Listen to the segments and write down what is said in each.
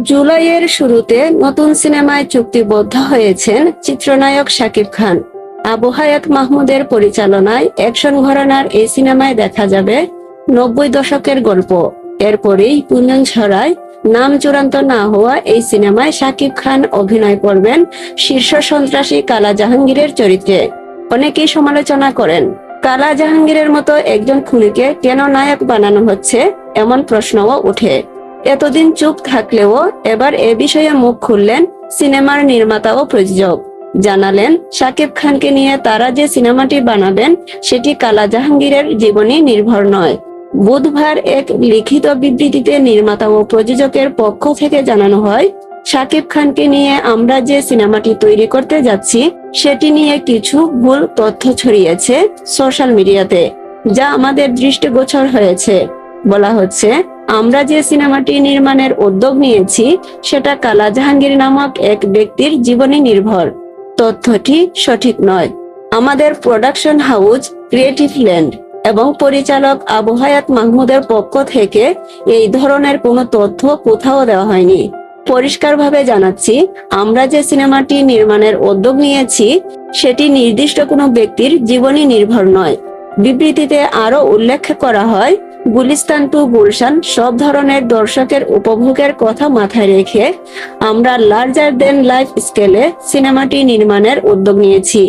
জুলাইয়ের শুরুতে নতুন সিনেমায় চুক্তিবদ্ধ হয়েছেন চিত্রনায়ক শাকিব খান। আবু হায়াত মাহমুদের পরিচালনায় অ্যাকশন ঘরানার এই সিনেমায় দেখা যাবে নব্বই দশকের গল্প। এরপরেই কুঞ্জন ছড়ায় নাম চূড়ান্ত না হওয়া এই সিনেমায় শাকিব খান অভিনয় করবেন শীর্ষ সন্ত্রাসী কালা জাহাঙ্গীরের চরিত্রে। অনেকেই সমালোচনা করেন, কালা জাহাঙ্গীরের মতো একজন খুনিকে কেন নায়ক বানানো হচ্ছে এমন প্রশ্নও ওঠে। এতদিন চুপ থাকলেও এবার এ বিষয়ে মুখ খুললেন সিনেমার নির্মাতা ও প্রযোজক। জানালেন শাকিব খানকে নিয়ে তারা যে সিনেমাটি বানাবেন, সেটি কালা জাহাঙ্গীরের জীবনী নির্ভর নয়। বুধবার এক লিখিত বিবৃতিতে নির্মাতা ও প্রযোজকের পক্ষ থেকে জানানো হয় শাকিব খানকে নিয়ে আমরা যে সিনেমাটি তৈরি করতে যাচ্ছি, সেটি নিয়ে কিছু ভুল তথ্য ছড়িয়েছে সোশ্যাল মিডিয়াতে, যা আমাদের দৃষ্টিগোচর হয়েছে। বলা হচ্ছে আমরা যে সিনেমাটি নির্মাণের উদ্যোগ নিয়েছি, সেটা কালা জাহাঙ্গীর নামক এক ব্যক্তির জীবনী নির্ভর। তথ্যটি সঠিক নয়। আমাদের প্রোডাকশন হাউস, ক্রিয়েটিভ ল্যান্ড এবং পরিচালক আবু হায়াত মাহমুদের পক্ষ থেকে এই ধরনের কোনো তথ্য কোথাও দেওয়া হয়নি। পরিষ্কারভাবে জানাচ্ছি, আমরা যে সিনেমাটি নির্মাণের উদ্যোগ নিয়েছি, সেটি নির্দিষ্ট কোনো ব্যক্তির জীবনী নির্ভর নয়। বিবৃতিতে আরও উল্লেখ করা হয় গুলিস্তান টু গুলশান সব ধরনের দর্শকের উপভোগের কথা মাথায় রেখে আমরা লার্জার দেন লাইফ স্কেলে সিনেমাটি নির্মাণের উদ্যোগ নিয়েছি।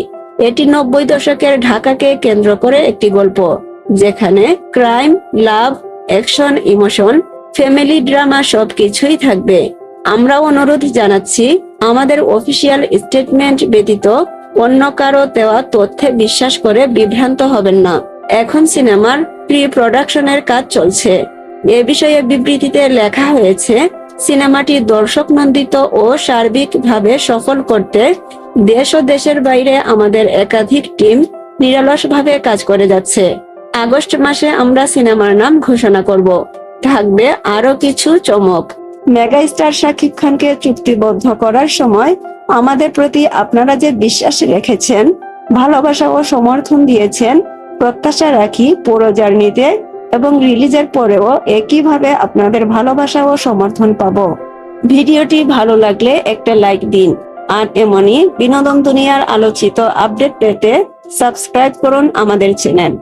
এটি নব্বই দশকের ঢাকাকে কেন্দ্র করে একটি গল্প, যেখানে crime love action emotion family drama সবকিছুই থাকবে। আমরা অনুরোধ জানাচ্ছি, আমাদের অফিসিয়াল স্টেটমেন্ট ব্যতীত অন্য কারও দেওয়া তথ্যে বিশ্বাস করে বিভ্রান্ত হবেন না। এখন সিনেমার প্রি প্রোডাকশনের কাজ চলছে। এ বিষয়ে বিবৃতিতে লেখা হয়েছে, সিনেমাটি দর্শক নন্দিত ও সার্বিকভাবে সফল করতে দেশ ও দেশের বাইরে আমাদের একাধিক টিম নিরলসভাবে কাজ করে যাচ্ছে। আগস্ট মাসে আমরা সিনেমার নাম ঘোষণা করব। থাকবে আরও কিছু চমক। মেগা স্টার শাকিব খানকে চুক্তিবদ্ধ করার সময় আমাদের প্রতি আপনারা যে বিশ্বাস রেখেছেন, ভালোবাসা ও সমর্থন দিয়েছেন প্রত্যাশা রাখি পুরো জার্নিতে এবং রিলিজের পরেও একইভাবে আপনাদের ভালোবাসা ও সমর্থন পাব। ভিডিওটি ভালো লাগলে একটা লাইক দিন। আর এমনই বিনোদন দুনিয়ার আলোচিত আপডেট পেতে সাবস্ক্রাইব করুন আমাদের চ্যানেল।